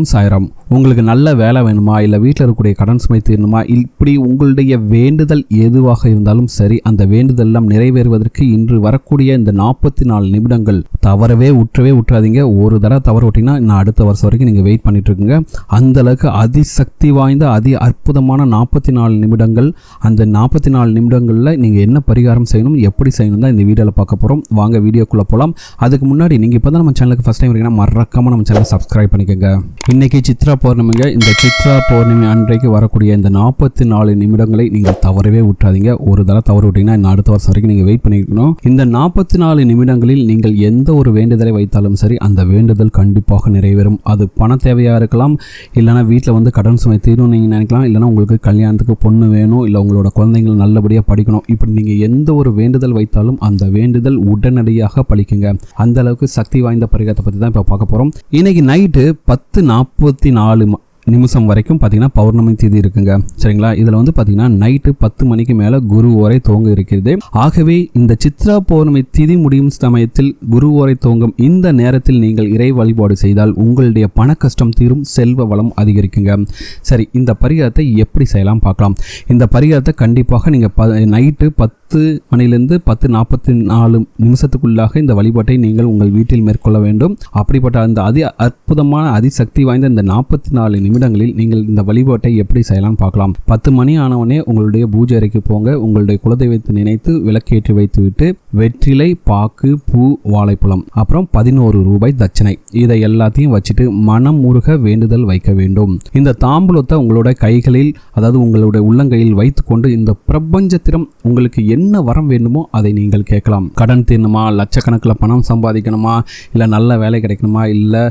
ஓம் சாய்ராம். உங்களுக்கு நல்ல வேலை வேணுமா? இல்லை வீட்டில் இருக்கக்கூடிய கடன் சுமை தீரணுமா? இப்படி உங்களுடைய வேண்டுதல் எதுவாக இருந்தாலும் சரி அந்த வேண்டுதல் எல்லாம் நிறைவேறுவதற்கு இன்று வரக்கூடிய இந்த நாற்பத்தி நாலு நிமிடங்கள் தவறவே உற்றவே உற்றாதீங்க. ஒரு தடவை தவற விட்டீங்கன்னா நான் அடுத்த வருஷம் வரைக்கும் நீங்கள் வெயிட் பண்ணிட்டு இருக்குங்க அந்த அளவுக்கு அதிசக்தி வாய்ந்த அதி அற்புதமான நாற்பத்தி நாலு நிமிடங்கள். அந்த நாற்பத்தி நாலு நிமிடங்களில் நீங்கள் என்ன பரிகாரம் செய்யணும் எப்படி செய்யணும் தான் இந்த வீடியோவில் பார்க்க போகிறோம் வாங்க வீடியோக்குள்ளே போகலாம் அதுக்கு முன்னாடி நீங்கள் இப்போ தான் நம்ம சேனலுக்கு ஃபஸ்ட் டைம் இருக்கீங்கன்னா மறக்காமல் நம்ம சேனலை சப்ஸ்கிரைப் பண்ணிக்கோங்க. இன்னைக்கு சித்ரா பௌர்ணமிங்க. இந்த சித்ரா பௌர்ணமி அன்றைக்கு வரக்கூடிய இந்த நாற்பத்தி நாலு நிமிடங்களை நீங்கள் தவறவே விட்டுறாதீங்க. ஒரு தடவை தவறு விட்டீங்கன்னா அடுத்த வருஷம் வரைக்கும் நீங்கள் வெயிட் பண்ணிக்கணும். இந்த நாற்பத்தி நாலு நிமிடங்களில் நீங்கள் எந்த ஒரு வேண்டுதலை வைத்தாலும் சரி அந்த வேண்டுதல் கண்டிப்பாக நிறைவேறும். அது பண தேவையாக இருக்கலாம் இல்லைனா வீட்டில் வந்து கடன் சுமை தீரும் நீங்கள் நினைக்கலாம் இல்லைனா உங்களுக்கு கல்யாணத்துக்கு பொண்ணு வேணும் இல்லை உங்களோட குழந்தைங்கள் நல்லபடியாக படிக்கணும். இப்படி நீங்கள் எந்த ஒரு வேண்டுதல் வைத்தாலும் அந்த வேண்டுதல் உடனடியாக பழிக்குங்க. அந்த அளவுக்கு சக்தி வாய்ந்த பரிகாரத்தை பற்றி தான் இப்போ பார்க்க போகிறோம் இன்னைக்கு நைட்டு பத்து நாள் நாற்பத்தி நாலு நிமிஷம் வரைக்கும் பார்த்தீங்கன்னா பௌர்ணமி தேதி இருக்குங்க. சரிங்களா? இதில் வந்து பார்த்தீங்கன்னா நைட்டு பத்து மணிக்கு மேலே குரு ஓரை துவங்க இருக்கிறது. ஆகவே இந்த சித்ரா பௌர்ணமி திதி முடியும் சமயத்தில் குரு ஓரை துவங்கும் இந்த நேரத்தில் நீங்கள் இறை வழிபாடு செய்தால் உங்களுடைய பண கஷ்டம் தீரும் செல்வ வளம் அதிகரிக்குங்க. சரி இந்த பரிகாரத்தை எப்படி செய்யலாம் பார்க்கலாம். இந்த பரிகாரத்தை கண்டிப்பாக நீங்கள் ப நைட்டு பத்து மணிலிருந்து பத்து நாற்பத்தி நாலு நிமிஷத்துக்குள்ளாக இந்த வழிபாட்டை நீங்கள் உங்கள் வீட்டில் மேற்கொள்ள வேண்டும். அப்படிப்பட்ட அந்த அதி அற்புதமான அதிசக்தி வாய்ந்த இந்த நாற்பத்தி நாலு நிமிடங்களில் நீங்கள் இந்த வழிபாட்டை எப்படி செய்யலாம் பார்க்கலாம். பத்து மணி ஆனவனே உங்களுடைய பூஜை அறைக்கு போங்க. உங்களுடைய குலதெய்வத்தை நினைத்து விளக்கேற்றி வைத்துவிட்டு வெற்றிலை பாக்கு பூ வாழைப்பழம் அப்புறம் பதினோரு ரூபாய் தட்சணை. இதை எல்லாத்தையும் வச்சுட்டு மனம் முருக வேண்டுதல் வைக்க வேண்டும். இந்த தாம்பூலத்தை உங்களோட கைகளில் அதாவது உங்களுடைய உள்ளங்கையில் வைத்துக்கொண்டு இந்த பிரபஞ்சத்திடம் உங்களுக்கு என்ன என்ன வரம் வேண்டுமோ அதை நீங்கள் கேட்கலாம். கடன் தீரணுமா? லட்சக்கணக்கில் பணம் சம்பாதிக்கணுமா? இல்லை நல்ல வேலை கிடைக்கணுமா? இல்லை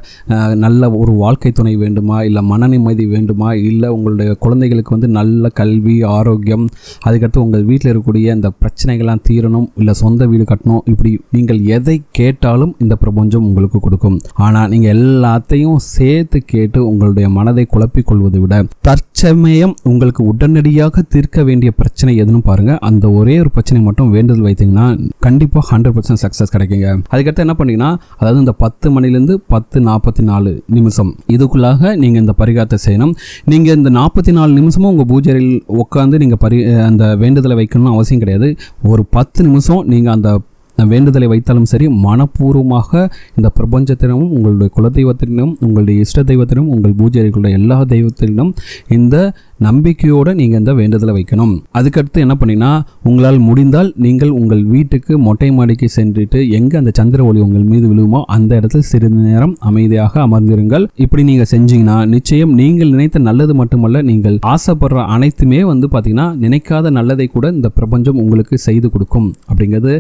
நல்ல ஒரு வாழ்க்கை துணை வேண்டுமா? இல்லை மன நிம்மதி வேண்டுமா? இல்லை உங்களுடைய குழந்தைகளுக்கு வந்து நல்ல கல்வி ஆரோக்கியம் அதுக்கடுத்து உங்கள் வீட்டில் இருக்கக்கூடிய இந்த பிரச்சனைகள்லாம் தீரணும் இல்லை சொந்த வீடு கட்டணும். இப்படி நீங்கள் எதை கேட்டாலும் இந்த பிரபஞ்சம் உங்களுக்கு கொடுக்கும். ஆனால் நீங்கள் எல்லாத்தையும் சேர்த்து கேட்டு உங்களுடைய மனதை குழப்பிக் கொள்வதை விட தற்சமயம் உங்களுக்கு உடனடியாக தீர்க்க வேண்டிய பிரச்சனை எதுன்னு பாருங்கள் அந்த ஒரே ஒரு பிரச்சனை மட்டும் வேண்டுதல் வைத்தீங்கன்னா கண்டிப்பாக ஹண்ட்ரட் பர்சன்ட் சக்ஸஸ் கிடைக்குங்க. அதுக்கடுத்து என்ன பண்ணீங்கன்னா அதாவது இந்த பத்து மணிலேருந்து பத்து நாற்பத்தி நாலு நிமிஷம். இதுக்குள்ளாக நீங்கள் இந்த பரிகாரத்தை செய்யணும். நீங்கள் இந்த நாற்பத்தி நாலு நிமிஷமும் உங்கள் பூஜையில் உட்காந்து நீங்கள் பரி அந்த வேண்டுதலை வைக்கணும்னு அவசியம் கிடையாது. ஒரு பத்து நிமிஷம் நீங்கள் அந்த வேண்டுதலை வைத்தாலும் சரி மனப்பூர்வமாக இந்த பிரபஞ்சத்தினமும் உங்களுடைய குலதெய்வத்தினும் உங்களுடைய இஷ்ட தெய்வத்தினும் உங்கள் பூஜை அறைகளுடைய எல்லா தெய்வத்தினும் இந்த நம்பிக்கையோடு நீங்கள் இந்த வேண்டுதலை வைக்கணும். அதுக்கடுத்து என்ன பண்ணினா உங்களால் முடிந்தால் நீங்கள் உங்கள் வீட்டுக்கு மொட்டை மாடிக்கு சென்றுட்டு எங்கே அந்த சந்திர ஒளி உங்கள் மீது விழுகுமோ அந்த இடத்தில் சிறிது நேரம் அமைதியாக அமர்ந்திருங்கள். இப்படி நீங்கள் செஞ்சீங்கன்னா நிச்சயம் நீங்கள் நினைத்த நல்லது மட்டுமல்ல நீங்கள் ஆசைப்படுற அனைத்துமே வந்து பார்த்தீங்கன்னா நினைக்காத நல்லதை கூட இந்த பிரபஞ்சம் உங்களுக்கு செய்து கொடுக்கும். அப்படிங்கிறது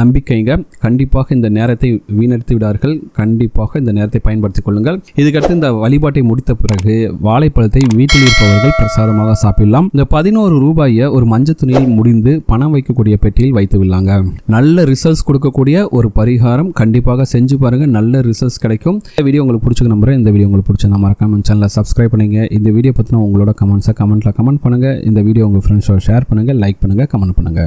நம்பிக்கைங்க. கண்டிப்பாக இந்த நேரத்தை வீணடித்து விடார்கள். கண்டிப்பாக இந்த நேரத்தை பயன்படுத்திக் கொள்ளுங்கள். இதுக்கடுத்து இந்த வழிபாட்டை முடித்த பிறகு வாழைப்பழத்தை வீட்டில் இருப்பவர்கள் பிரசாதமாக சாப்பிடலாம். இந்த பதினோரு ரூபாயை ஒரு மஞ்சள் துணியில் முடிந்து பணம் வைக்கக்கூடிய பெட்டியில் வைத்து விடலாங்க. நல்ல ரிசல்ட்ஸ் கொடுக்கக்கூடிய ஒரு பரிகாரம் கண்டிப்பாக செஞ்சு பாருங்க. நல்ல ரிசல்ட்ஸ் கிடைக்கும். இந்த வீடியோ உங்களுக்கு பிடிச்சிக்க நம்புறேன். இந்த வீடியோ உங்களுக்கு பிடிச்சா மறக்காம சேனலை சப்ஸ்கிரைப் பண்ணுங்க. இந்த வீடியோ பற்றின உங்களோட கமெண்ட்ஸை கமெண்ட்ல கமெண்ட் பண்ணுங்க. இந்த வீடியோ உங்கள் ஃப்ரெண்ட்ஸோட ஷேர் பண்ணுங்க. லைக் பண்ணுங்க. கமெண்ட் பண்ணுங்க.